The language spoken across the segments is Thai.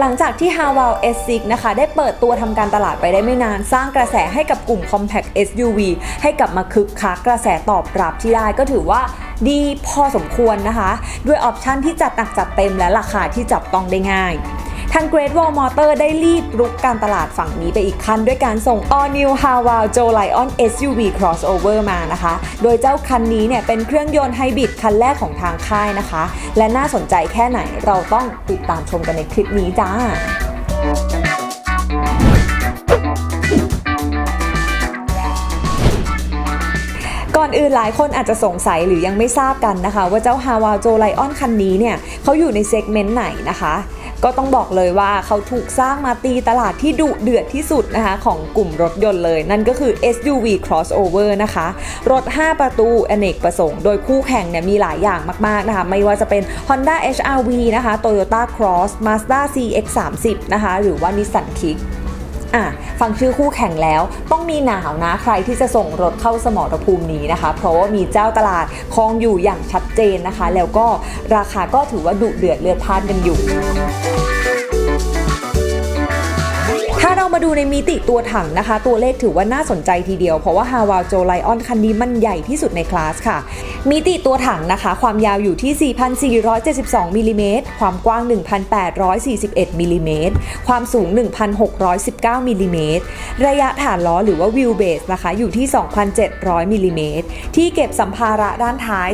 หลังจากที่ h a w a l S6 นะคะได้เปิดตัวทำการตลาดไปได้ไม่นาน สร้างกระแสให้กับกลุ่ม Compact SUV ให้กลับมาคึกคักกระแสตอบรับที่ได้ก็ถือว่าดีพอสมควรนะคะ ด้วยออปชันที่จัดหนักจัดเต็มและราคาที่จับต้องได้ง่ายาง Great Wall Motor ได้รีบรุกการตลาดฝั่งนี้ไปอีกขั้นด้วยการส่ง All New h a w a l Joe Lion SUV Crossover มานะคะ โดยเจ้าคันนี้เนี่ยเป็นเครื่องยนต์ไฮบริดคันแรกของทางค่ายนะคะ และน่าสนใจแค่ไหนเราต้องติดตามชมกันในคลิปนี้จ้าก่อนอื่นหลายคนอาจจะสงสัยหรือยังไม่ทราบกันนะคะ ว่าเจ้า h a w a l Joe Lion คันนี้เนี่ยเขาอยู่ในเซกเมนต์ไหนนะคะ ก็ต้องบอกเลยว่าเขาถูกสร้างมาตีตลาดที่ดุเดือดที่สุดนะคะของกลุ่มรถยนต์เลย นั่นก็คือ SUV crossover นะคะ รถ 5 ประตูอเนกประสงค์ โดยคู่แข่งเนี่ยมีหลายอย่างมากๆนะคะ ไม่ว่าจะเป็น Honda HR-V นะคะ Toyota Cross Mazda CX-30 นะคะ หรือว่า Nissan Kick อะฟังชื่อคู่แข่งแล้วต้องมีหนาวนะใครที่จะส่งรถเข้าสมรภูมินี้นะคะ เพราะว่ามีเจ้าตลาดคลองอยู่อย่างชัดเจนนะคะ แล้วก็ราคาก็ถือว่าดุเดือดเลือดพล่านกันอยู่ มาดูในมิติตัวถังนะคะ ตัวเลขถือว่าน่าสนใจทีเดียว เพราะว่า h a w a l Joe Lion คันนี้มันใหญ่ที่สุดในคลาสค่ะ มิติตัวถังนะคะ ความยาวอยู่ที่ 4,472มิลลิเมตรความกว้าง 1,841มิลลิเมตรความสูง 1,619มิลลิเมตรระยะฐานล้อหรือว่าวิวเบสนะคะ อยู่ที่ 2,700มิลลิเมตรที่เก็บสัมภาระด้านท้าย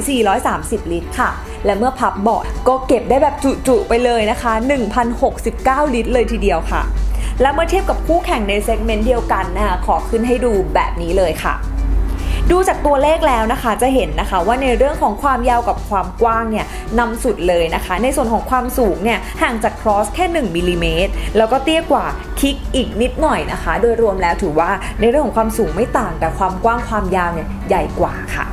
430 ลิตรค่ะ และเมื่อพับเบาะก็เก็บได้แบบจุๆไปเลยนะคะ 1,069 ลิตรเลยทีเดียวค่ะ และเมื่อเทียบกับคู่แข่งในเซกเมนต์เดียวกันนะคะขอขึ้นให้ดูแบบนี้เลยค่ะดูจากตัวเลขแล้วนะคะจะเห็นนะคะว่าในเรื่องของความยาวกับความกว้างเนี่ยนำสุดเลยนะคะ ในส่วนของความสูงเนี่ยห่างจาก cross แค่1มิลลิเมตรแล้วก็เตี้ยกว่าคิกอีกนิดหน่อยนะคะ โดยรวมแล้วถือว่าในเรื่องของความสูงไม่ต่างแต่ความกว้างความยาวเนี่ยใหญ่กว่าค่ะ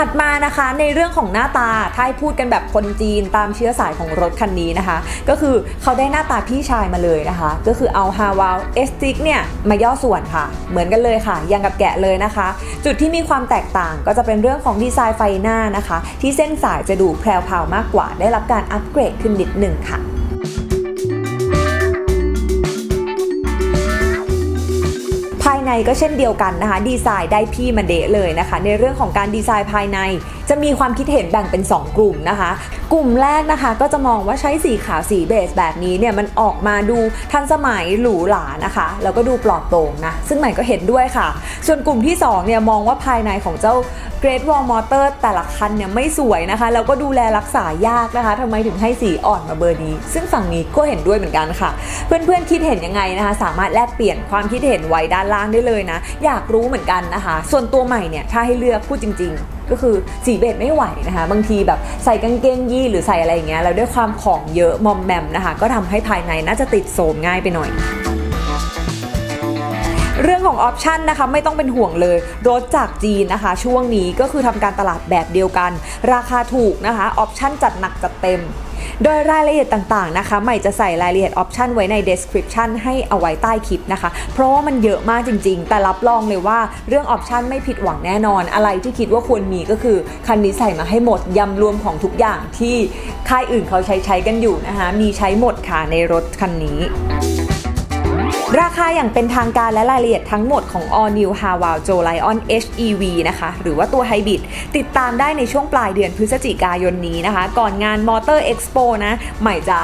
ถัดมานะคะในเรื่องของหน้าตาถ้าให้พูดกันแบบคนจีนตามเชื้อสายของรถคันนี้นะคะ ก็คือเขาได้หน้าตาพี่ชายมาเลยนะคะ ก็คือเอา h a w a l s 6เนี่ยมาย่อส่วนค่ะ เหมือนกันเลยค่ะ ยังกับแกะเลยนะคะ จุดที่มีความแตกต่างก็จะเป็นเรื่องของดีไซน์ไฟหน้านะคะ ที่เส้นสายจะดูแพรวๆมากกว่า ได้รับการอัปเกรดขึ้นนิดหนึ่งค่ะ ก็เช่นเดียวกันนะคะ ดีไซน์ได้พี่มาเดะเลยนะคะ ในเรื่องของการดีไซน์ภายใน จะมีความคิดเห็นแบ่งเป็น 2 กลุ่มนะคะ กลุ่มแรกนะคะ ก็จะมองว่าใช้สีขาวสีเบสแบบนี้เนี่ยมันออกมาดูทันสมัยหรูหรานะคะ แล้วก็ดูปลอดโปร่งนะ ซึ่งใหม่ก็เห็นด้วยค่ะ ส่วนกลุ่มที่2เนี่ยมองว่าภายในของเจ้า Great Wall Motor แต่ละคันเนี่ยไม่สวยนะคะ แล้วก็ดูแลรักษายากนะคะทำไมถึงให้สีอ่อนมาเบอร์นี้ ซึ่งฝั่งนี้ก็เห็นด้วยเหมือนกันค่ะ เพื่อนๆคิดเห็นยังไงนะคะ สามารถแลกเปลี่ยนความคิดเห็นไว้ด้านล่างได้เลยนะ อยากรู้เหมือนกันนะคะ ส่วนตัวใหม่เนี่ยถ้าให้เลือกพูดจริง ๆก็คือสีเบจไม่ไหวนะคะ บางทีแบบใส่กางเกงยีหรือใส่อะไรอย่างเงี้ยแล้วด้วยความของเยอะมอมแมมนะคะ ก็ทำให้ภายในน่าจะติดโสมง่ายไปหน่อย เรื่องของออปชันนะคะไม่ต้องเป็นห่วงเลย รถจากจีนนะคะ ช่วงนี้ก็คือทำการตลาดแบบเดียวกัน ราคาถูกนะคะออปชันจัดหนักจัดเต็ม โดยรายละเอียดต่างๆนะคะ ใหม่จะใส่รายละเอียดออปชันไว้ใน description ให้เอาไว้ใต้คลิปนะคะ เพราะว่ามันเยอะมากจริง ๆ แต่รับรองเลยว่าเรื่องออปชันไม่ผิดหวังแน่นอน อะไรที่คิดว่าควรมีก็คือคันนี้ใส่มาให้หมดยำรวมของทุกอย่างที่ค่ายอื่นเขาใช้ใช้กันอยู่นะคะ มีใช้หมดค่ะในรถคันนี้ ราคาอย่างเป็นทางการและรายละเอียดทั้งหมดของ All New h a w a l Joe Lion HEV นะคะ หรือว่าตัวไฮบริดติดตามได้ในช่วงปลายเดือนพฤศจิกายนนี้นะคะ ก่อนงาน Motor Expo นะ ใหม่จะ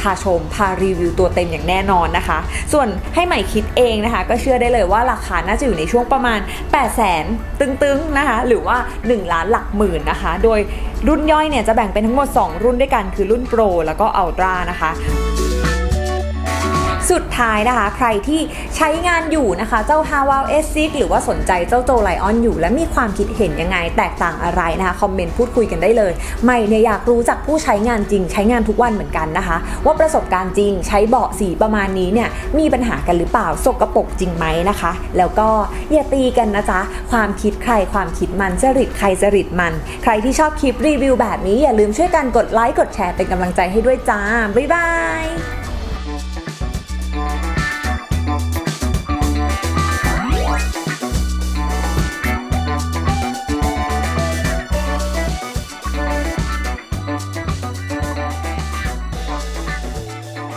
พาชม พารีวิวตัวเต็มอย่างแน่นอนนะคะ ส่วนให้ใหม่คิดเองนะคะ ก็เชื่อได้เลยว่าราคาน่าจะอยู่ในช่วงประมาณ 8 0 0แสนตึงๆนะคะ หรือว่า 1 ล้านหลักหมื่นนะคะ โดยรุ่นย่อยเนี่ยจะแบ่งเป็นทั้งหมด 2 รุ่นด้วยกันคือรุ่น Pro แล้วก็ Ultra นะคะ สุดท้ายนะคะ ใครที่ใช้งานอยู่นะคะ เจ้า h a w a l S6 หรือว่าสนใจเจ้าโจไลออนอยู่ และมีความคิดเห็นยังไงแตกต่างอะไรนะคะ คอมเมนต์พูดคุยกันได้เลยใหม่เนี่ยอยากรู้จากผู้ใช้งานจริง ใช้งานทุกวันเหมือนกันนะคะ ว่าประสบการณ์จริงใช้เบาะสีประมาณนี้เนี่ยมีปัญหากันหรือเปล่าสกรปรกจริงไหมนะคะ แล้วก็อย่าตีกันนะจ๊ะความคิดใครความคิดมันจริตใครจริตมัน ใครที่ชอบคลิปรีวิวแบบนี้อย่าลืมช่วยกันกดไลค์กดแชร์เป็นกำลังใจให้ด้วยจ้าบ๊ายบาย